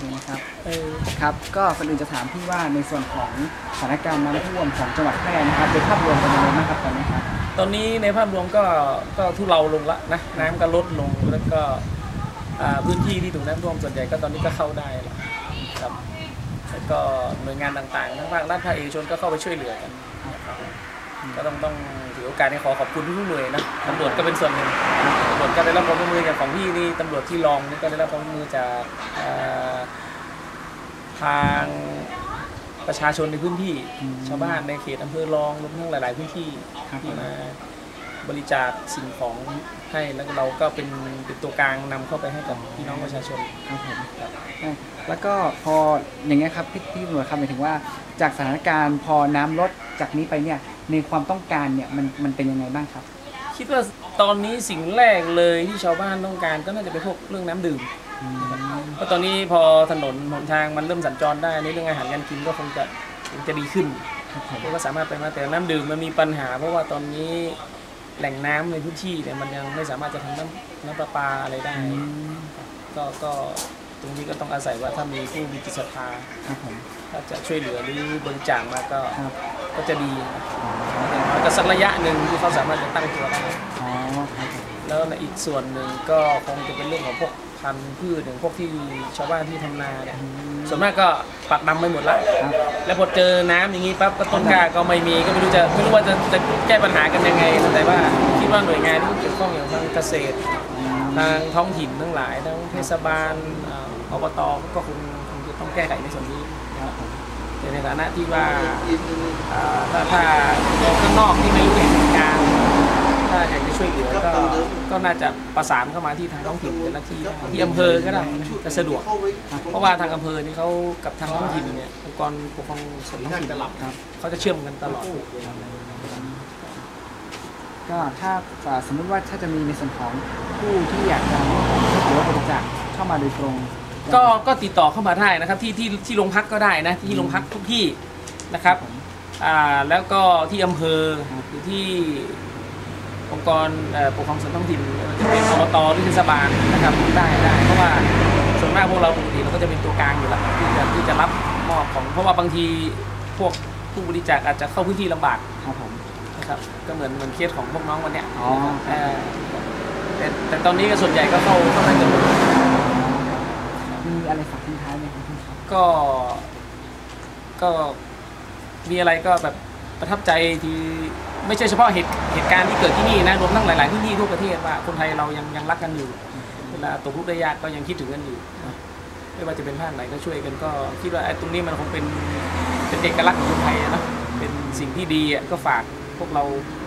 เคนะครับเออครับ ก็คนอื่นจะถามพี่ว่าในส่วนของสถานการณ์น้ำท่วมของจังหวัดแพร่นะครับโดยภาพรวมเป็นยังไงบ้างครับตอนนี้ครับ ตอนนี้ในภาพรวมก็ก็ทุเลาลงละนะน้ำก็ลดลงแล้วก็อ่าพื้นที่ที่ถูกน้ำท่วมส่วนใหญ่ก็ตอนนี้ก็เข้าได้แล้วครับแล้วก็หน่วยงานต่างๆทั้งภาครัฐภาคเอกชนก็เข้าไปช่วยเหลือกันนะครับก็ต้องต้องถือโอกาสในขอขอบคุณทุกหน่วยนะตำรวจก็เป็นส่วนหนึ่งตำรวจก็ได้รับความร่วมมือจากของพี่นี่ตำรวจที่รองนี่ก็ได้รับความร่วมมือจากอ่า ทางประชาชนในพื้นที่อืมชาวบ้านในเขตอำเภอรองรวมทั้งหลาย ๆ พื้นที่ครับที่มาบริจาคสิ่งของให้แล้วก็เราก็เป็นเป็นตัวกลางนำเข้าไปให้กับพี่น้องประชาชนครับผมอะแล้วก็พออย่างเงี้ยครับพี่พี่ตำรวจครับหมายถึงว่าจากสถานการณ์พอน้ำลดจากนี้ไปเนี่ยในความต้องการเนี่ยมันมันเป็นยังไงบ้างครับ คิดว่าตอนนี้สิ่งแรกเลยที่ชาวบ้านต้องการก็น่าจะเป็นพวกเรื่องน้ำดื่ม เพราะตอนนี้พอถนนหนทางมันเริ่มสัญจรได้ในเรื่องอาหารการกินก็คงจะคงจะดีขึ้นครับผมก็สามารถไปมาแต่น้ำดื่มมันมีปัญหา เพราะว่าตอนนี้แหล่งน้ำในพื้นที่เนี่ยมันยังไม่สามารถจะทำน้ำน้ำประปาอะไรได้อืมก็ก็ตรงนี้ก็ต้องอาศัยว่าถ้ามีผู้มีจิตศรัทธาครับผมถ้าจะช่วยเหลือหรือบริจาคมาก็ครับก็จะดีนะอย่างน้อยก็สักระยะหนึ่งที่เขาสามารถจะตั้งตัวได้อ๋อครับผมแล้วในอีกส่วนหนึ่งก็คงจะเป็นเรื่องของพวก พันธุ์พืชอย่างพวกที่ชาวบ้านที่ทำนาเนี่ยส่วนมากก็ปักดำไปหมดล้วครับแล้วพอเจอน้ำอย่างนี้ปั๊บก็ต้นกล้าก็ไม่มีก็ไม่รู้จะไม่รู้ว่าจะจะแก้ปัญหากันยังไง แต่ว่าคิดว่าหน่วยงานที่เกี่ยวข้องอย่างทางเกษตร ทางท้องถิ่นทั้งหลายทั้งเทศบาลอ่าอบตก็คงคงจะต้องแก้ไขในส่วนนี้ครับแต่ในฐานะที่ว่าอ่าถ้าถ้าข้างนอกที่ไม่รู้เหตุการณ์ถ้าอยากจะช่วยเหลือก็ ก็น่าจะประสานเข้ามาที่ทางท้องถิ่นแต่ละที่ได้ที่อำเภอก็ได้จะสะดวก เพราะว่าทางอำเภอนี่เขากับทางท้องถิ่นเนี่ยองค์กรปกครองส่วนท้องถิ่นครับเขาจะเชื่อมกันตลอดก็ถ้าอ่าสมมุติว่าถ้าจะมีในส่วนของผู้ที่อยากจะร่วมช่วยเหลือบริจาคเข้ามาโดยตรงก็ก็ติดต่อเข้ามาได้นะครับที่ที่ที่โรงพักก็ได้นะที่โรงพักทุกที่นะครับอ่าแล้วก็ที่อำเภอหรือที่ องค์กรเอ่อปกครองส่วนท้องถิ่นจะเป็นอบตหรือเทศบาลนะครับได้ได้เพราะว่าส่วนมากพวกเราปกติเราก็จะเป็นตัวกลางอยู่แล้วที่จะที่จะรับมอบของเพราะว่าบางทีพวกผู้บริจาคอาจจะเข้าพื้นที่ลำบากครับผมนะครับก็เหมือนเหมือนเคสของพวกน้องวันเนี้ยอ๋อเอ่อแต่แต่ตอนนี้ก็ส่วนใหญ่ก็เข้าเข้ามาจนหมดมีอะไรฝากทิ้งท้ายไหมครับพี่ครับก็ ก็มีอะไรก็แบบประทับใจที่ ไม่ใช่เฉพาะเหตุเหตุการณ์ที่เกิดที่นี่นะรวมทั้งหลาย ๆ ที่นี่ทั่วประเทศว่าคนไทยเรายังยังรักกันอยู่เวลาตกทุกข์ได้ยากก็ยังคิดถึงกันอยู่ ไม่ว่าจะเป็นภาคไหนก็ช่วยกันก็คิดว่าไอ้ตรงนี้มันคงเป็นเป็นเอกลักษณ์ของคนไทยนะเป็นสิ่งที่ดีก็ฝากพวกเรา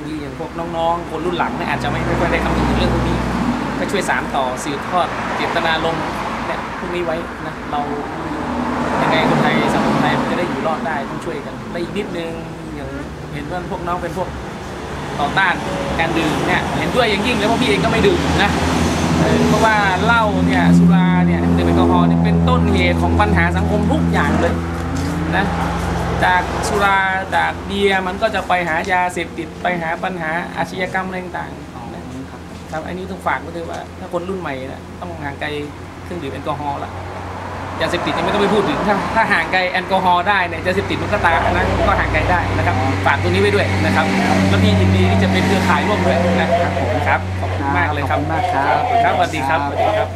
ดีอย่างพวกน้องๆ คนรุ่นหลังเนี่ยอาจจะไม่ไม่ค่อยได้คำนึงถึงเรื่องพวกนี้ ก็ช่วยสานต่อสืบทอดเจตนารมณ์เนี่ยพวกนี้ไว้นะเรายังไงคนไทยสังคมไทยมันจะได้อยู่รอดได้ต้องช่วยกันและอีกนิดนึง เห็นว่าพวกน้องเป็นพวกต่อต้านการดื่มเนี่ยเห็นด้วยอย่างยิ่งเลยเพราะพี่เองก็ไม่ดื่มนะเพราะว่าเหล้าเนี่ยสุราเนี่ยดื่มแอลกอฮอล์เนี่ยเป็นต้นเหตุของปัญหาสังคมทุกอย่างเลยนะจากสุราจากเบียร์มันก็จะไปหายาเสพติดไปหาปัญหาอาชญากรรมอะไรต่างๆนะครับอันนี้ต้องฝากไว้ด้วยว่าถ้าคนรุ่นใหม่นะต้องห่างไกลเครื่องดื่มแอลกอฮอล์ละ ยาเสพติดยังไม่ต้องไปพูดถึง ถ้าถ้าห่างไกลแอลกอฮอล์ได้เนี่ยยาเสพติดมันก็ตามอันนั้นก็ห่างไกลได้นะครับฝากตรงนี้ไว้ด้วยนะครับแล้วพี่ยินดีที่จะเป็นเครือข่ายร่วมด้วยนะครับผมครับขอบคุณมากเลยครับขอบคุณมากครับครับสวัสดีครับสวัสดีครับ